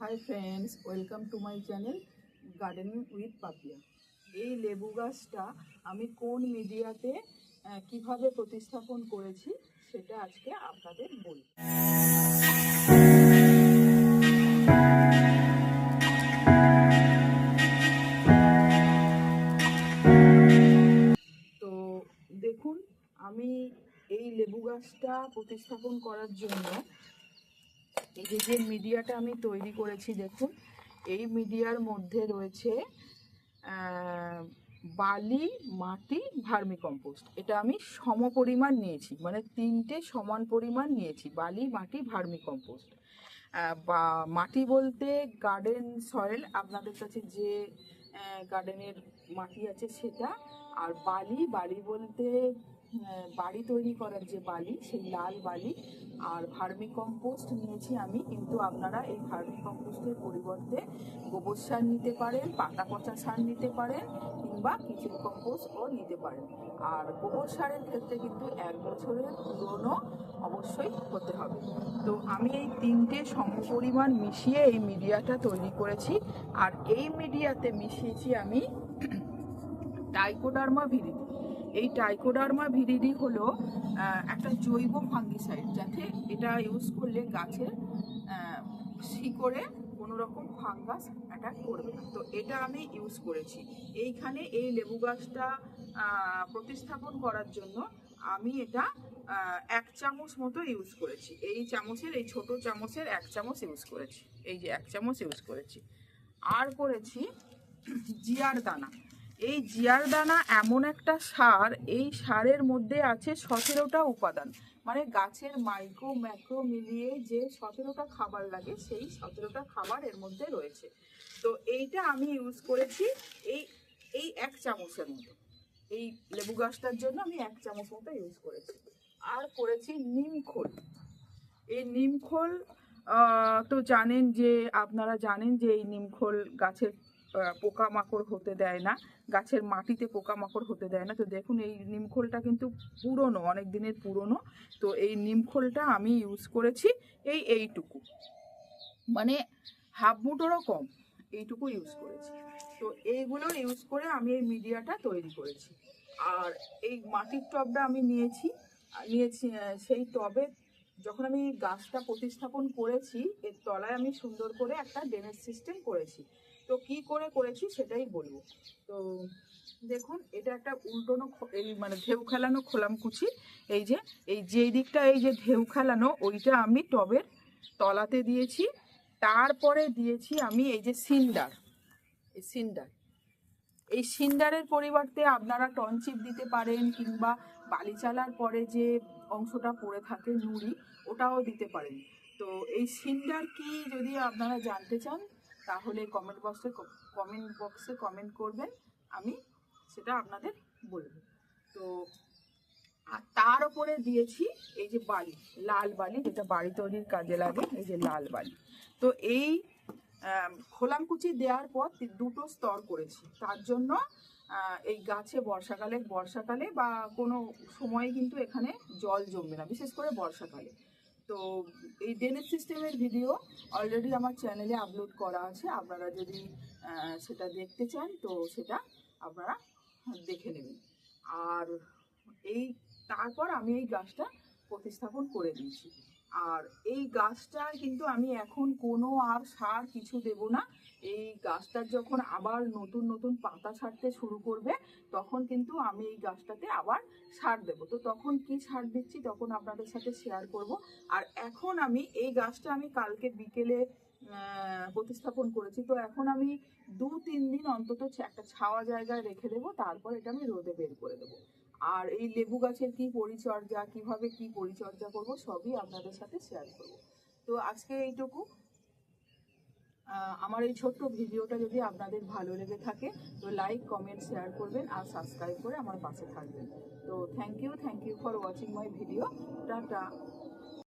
Hi friends welcome to my channel gardening with Papiya এই লেবু গাছটা আমি কোন মিডিয়াতে কীভাবে প্রতিস্থাপন করেছি সেটা আজকে আপনাদের বলি তো দেখুন, আমি এই লেবু গাছটা প্রতিস্থাপন করার জন্য এই যে মিডিয়াটা আমি তৈরি করেছি, দেখুন, এই মিডিয়ার মধ্যে রয়েছে বালি, মাটি, ভার্মি কম্পোস্ট। এটা আমি সম পরিমাণ নিয়েছি মানে তিনটে সমান পরিমাণ নিয়েছি, বালি, মাটি, ভার্মি কম্পোস্ট। বা মাটি বলতে গার্ডেন সয়েল আপনাদের কাছে যে গার্ডেনের মাটি আছে সেটা, আর বালি বালি বলতে বাড়ি তৈরি করার যে বালি, সেই লাল বালি আর ভার্মি কম্পোস্ট নিয়েছি আমি। কিন্তু আপনারা এই ভার্মি কম্পোস্টের পরিবর্তে গোবর সার নিতে পারেন, পাতা পচা সার নিতে পারেন কিংবা কিচেন কম্পোস্টও নিতে পারেন। আর গোবর সারের ক্ষেত্রে কিন্তু এক বছরের পুরনো অবশ্যই হতে হবে। তো আমি এই তিনটে সমপরিমাণ মিশিয়ে এই মিডিয়াটা তৈরি করেছি। আর এই মিডিয়াতে মিশিয়েছি আমি টাইকোডার্মা ভিরিডি এই টাইকোডার্মা ভিরিডি হলো একটা জৈব ফাঙ্গিসাইড যাতে এটা ইউজ করলে গাছের শিকড়ে কোনো রকম ফাঙ্গাস অ্যাটাক করবে না। তো এটা আমি ইউজ করেছি। এইখানে এই লেবু গাছটা প্রতিস্থাপন করার জন্য আমি এটা এক চামচ মতো ইউজ করেছি। এই চামচের, এই ছোট চামচের এক চামচ ইউজ করেছি। এই যে এক চামচ ইউজ করেছি। আর করেছি জিয়ার দানা। এই জিয়ার দানা এমন একটা সার, এই সারের মধ্যে আছে সতেরোটা উপাদান। মানে গাছের মাইক্রো ম্যাক্রো মিলিয়ে যে সতেরোটা খাবার লাগে, সেই সতেরোটা খাবার এর মধ্যে রয়েছে। তো এইটা আমি ইউজ করেছি এই এই এক চামচের মতো। এই লেবু গাছটার জন্য আমি এক চামচ মতো ইউজ করেছি। আর করেছি নিমখোল এই নিমখোল তো জানেন যে, আপনারা জানেন যে এই নিমখোল গাছের পোকামাকড় হতে দেয় না, গাছের মাটিতে পোকামাকড় হতে দেয় না। তো দেখুন, এই নিমখোলটা কিন্তু পুরনো, অনেক দিনের পুরনো। তো এই নিমখোলটা আমি ইউজ করেছি এই এইটুকু। মানে হাফ মুঠোরও কম, এইটুকু ইউজ করেছি। তো এইগুলো ইউজ করে আমি এই মিডিয়াটা তৈরি করেছি। আর এই মাটির টবটা আমি নিয়েছি নিয়েছি সেই টবে যখন আমি গাছটা প্রতিস্থাপন করেছি, এর তলায় আমি সুন্দর করে একটা ড্রেনেজ সিস্টেম করেছি। তো কি করে করেছি সেটাই বলব। তো দেখুন, এটা একটা উল্টোনো এই মানে ঢেউ খেলানো খোলামকুচি এই যে, এই যেই দিকটা, এই যে ঢেউ খেলানো, ওইটা আমি টবের তলাতে দিয়েছি। তারপরে দিয়েছি আমি এই যে সিন্ডার। এই সিন্ডার। এই সিন্ডারের পরিবর্তে আপনারা টনচিপ দিতে পারেন কিংবা বালি চালার পরে যে অংশটা পড়ে থাকে নুড়ি, ওটাও দিতে পারেন। তো এই সিন্ডার কি যদি আপনারা জানতে চান তাহলে কমেন্ট বক্সে কমেন্ট বক্সে কমেন্ট করবেন আমি সেটা আপনাদের বলব তো, আর তার উপরে দিয়েছি এই যে বালি, লাল বালি, যেটা বাড়ি তৈরির কাজে লাগে, এই যে লাল বালি। তো এই খোলামকুচি দেওয়ার পর দুটো স্তর করেছি। তার জন্য এই গাছে বর্ষাকালে বর্ষাকালে বা কোনো সময়ে কিন্তু এখানে জল জমবে না, বিশেষ করে বর্ষাকালে। তো এই ড্রেনেজ সিস্টেমের ভিডিও অলরেডি আমার চ্যানেলে আপলোড করা আছে। আপনারা যদি সেটা দেখতে চান, তো সেটা আপনারা দেখে নেবেন। আর এই, তারপর আমি এই গাছটা প্রতিস্থাপন করে দিয়েছি। আর এই গাছটার কিন্তু আমি এখন কোনো আর সার কিছু দেব না। এই গাছটার যখন আবার নতুন নতুন পাতা ছাড়তে শুরু করবে, তখন কিন্তু আমি এই গাছটাতে আবার সার দেবো। তো তখন কি সার দিচ্ছি তখন আপনাদের সাথে শেয়ার করব। আর এখন আমি এই গাছটা আমি কালকে বিকেলে প্রতিস্থাপন করেছি। তো এখন আমি দু, তিন দিন অন্তত একটা ছাওয়া জায়গায় রেখে দেবো। তারপর এটা আমি রোদে বের করে দেবো। আর এই লেবু গাছের কি পরিচর্যা, কীভাবে কি পরিচর্যা করব, সবই আপনাদের সাথে শেয়ার করব। তো আজকে এইটুকু। আমার এই ছোট্ট ভিডিওটা যদি আপনাদের ভালো লেগে থাকে, তো লাইক কমেন্ট শেয়ার করবেন আর সাবস্ক্রাইব করে আমার পাশে থাকবেন। তো thank you thank you for watching my video tata.